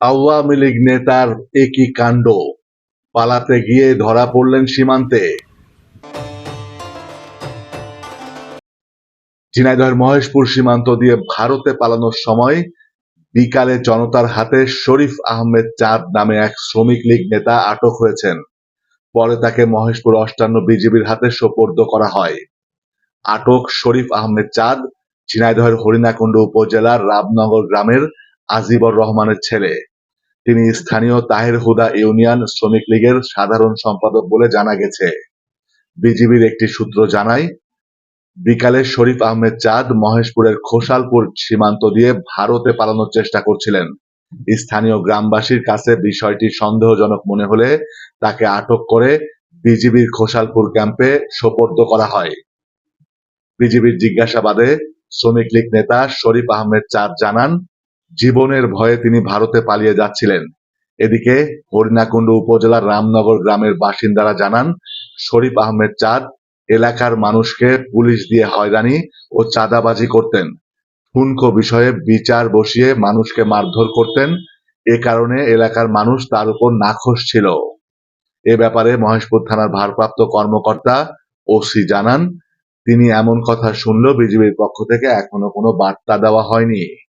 আওয়ামী লীগ নেতার একই কাণ্ড। পালাতে গিয়ে ধরা পড়লেন সীমান্তে। ঝিনাইদহের মহেশপুর সীমান্ত দিয়ে ভারতে পালানোর সময় বিকালে জনতার হাতে শরীফ আহমেদ চাঁদ নামে এক শ্রমিক লীগ নেতা আটক হয়েছেন। পরে তাকে মহেশপুর অষ্টান্ন বিজিবির হাতে সোপর্দ করা হয়। আটক শরীফ আহমেদ চাঁদ ঝিনাইদহের হরিণাকুণ্ড উপজেলার রামনগর গ্রামের আজিবর রহমানের ছেলে। তিনি স্থানীয় তাহের হুদা ইউনিয়ন শ্রমিক লীগের সাধারণ সম্পাদক বলে জানা গেছে। বিজিবির একটি সূত্র জানায়, বিকালে শরীফ আহমেদ চাঁদ মহেশপুরের খোসালপুর সীমান্ত দিয়ে ভারতে পালানোর চেষ্টা করছিলেন। স্থানীয় গ্রামবাসীর কাছে বিষয়টি সন্দেহজনক মনে হলে তাকে আটক করে বিজিবির খোসালপুর ক্যাম্পে সোপর্দ করা হয়। বিজিবির জিজ্ঞাসাবাদে শ্রমিক লীগ নেতা শরীফ আহমেদ চাঁদ জানান জীবনের ভয়ে তিনি ভারতে পালিয়ে যাচ্ছিলেন। এদিকে হরিণাকুণ্ড উপজেলার রামনগর গ্রামের বাসিন্দারা জানান, শরীফ আহমেদ চাঁদ এলাকার মানুষকে পুলিশ দিয়ে হয়রানি ও চাঁদাবাজি করতেন। ঠুনকো বিষয়ে বিচার বসিয়ে মানুষকে মারধর করতেন। এ কারণে এলাকার মানুষ তার উপর নাখোশ ছিল। এ ব্যাপারে মহেশপুর থানার ভারপ্রাপ্ত কর্মকর্তা ওসি জানান, তিনি এমন কথা শুনলেও বিজিবির পক্ষ থেকে এখনও কোনো বার্তা দেওয়া হয়নি।